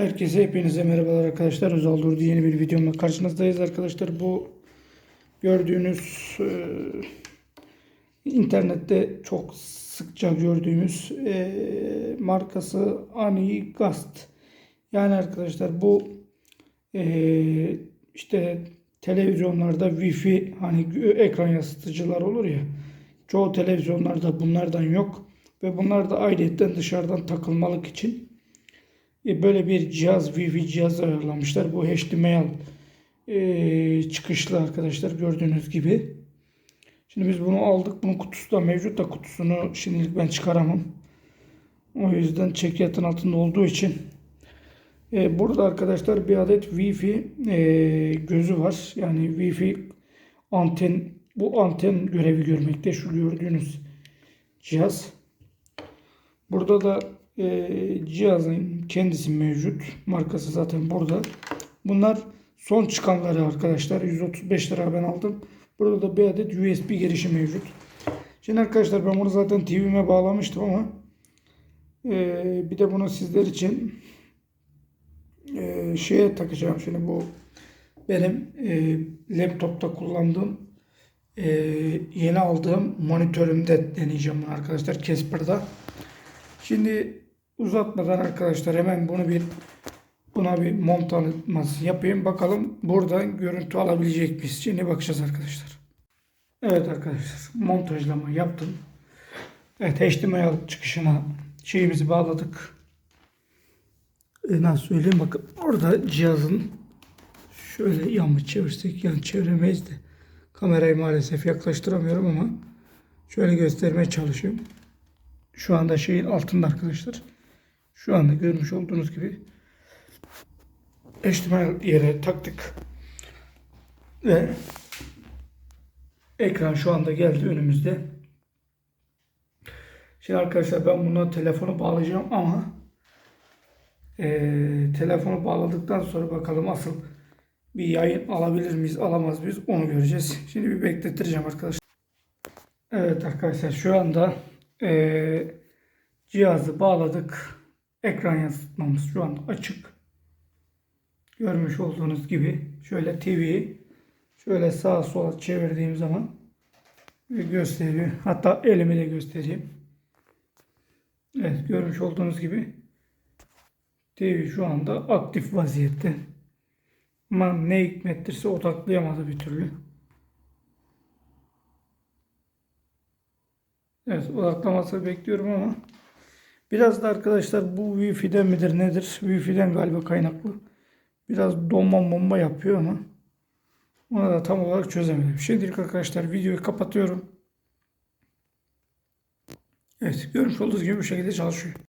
Herkese hepinize merhabalar arkadaşlar. Özal Durdu yeni bir videomla karşınızdayız arkadaşlar. Bu gördüğünüz e, internette çok sıkça gördüğümüz e, markası Ani Gast. Yani arkadaşlar bu e, işte televizyonlarda Wi-Fi hani ekran yansıtıcılar olur ya. Çoğu televizyonlarda bunlardan yok ve bunlar da ayrıyetten dışarıdan takılmalık için böyle bir cihaz, Wi-Fi cihaz ayarlamışlar. Bu HDMI e, çıkışlı arkadaşlar gördüğünüz gibi. Şimdi biz bunu aldık. Bunun kutusu da mevcut da kutusunu şimdilik ben çıkaramam. O yüzden çekyatın altında olduğu için. E, burada arkadaşlar bir adet Wi-Fi e, gözü var. Yani Wi-Fi anten bu anten görevi görmekte. Şu gördüğünüz cihaz. Burada da e, cihazın kendisi mevcut. Markası zaten burada. Bunlar son çıkanları arkadaşlar. 135 lira ben aldım. Burada da bir adet USB girişi mevcut. Şimdi arkadaşlar ben bunu zaten TV'me bağlamıştım ama e, bir de bunu sizler için e, şeye takacağım. Şimdi bu benim e, laptopta kullandığım e, yeni aldığım monitörümde deneyeceğim bunu arkadaşlar. Casper'da. Şimdi uzatmadan arkadaşlar hemen bunu bir buna bir montajlaması yapayım. Bakalım buradan görüntü alabilecek miyiz? Şimdi bakacağız arkadaşlar. Evet arkadaşlar montajlama yaptım. Evet HDMI çıkışına şeyimizi bağladık. E, nasıl söyleyeyim bakın orada cihazın şöyle yanı çevirsek yan çeviremeyiz de kamerayı maalesef yaklaştıramıyorum ama şöyle göstermeye çalışıyorum. Şu anda şeyin altında arkadaşlar. Şu anda görmüş olduğunuz gibi HDMI yere taktık. Ve ekran şu anda geldi önümüzde. Şimdi arkadaşlar ben buna telefonu bağlayacağım ama eee, telefonu bağladıktan sonra bakalım asıl bir yayın alabilir miyiz alamaz mıyız onu göreceğiz. Şimdi bir beklettireceğim arkadaşlar. Evet arkadaşlar şu anda eee, cihazı bağladık. Ekran yansıtmamız şu an açık. Görmüş olduğunuz gibi şöyle TV'yi şöyle sağa sola çevirdiğim zaman gösteriyor. Hatta elimi de göstereyim. Evet görmüş olduğunuz gibi TV şu anda aktif vaziyette. Ama ne hikmettirse odaklayamadı bir türlü. Evet odaklaması bekliyorum ama biraz da arkadaşlar bu Wi-Fi'den midir nedir? Wi-Fi'den galiba kaynaklı. Biraz donma bomba yapıyor ama onu da tam olarak çözemedim. Şimdilik arkadaşlar videoyu kapatıyorum. Evet görmüş olduğunuz gibi bu şekilde çalışıyor.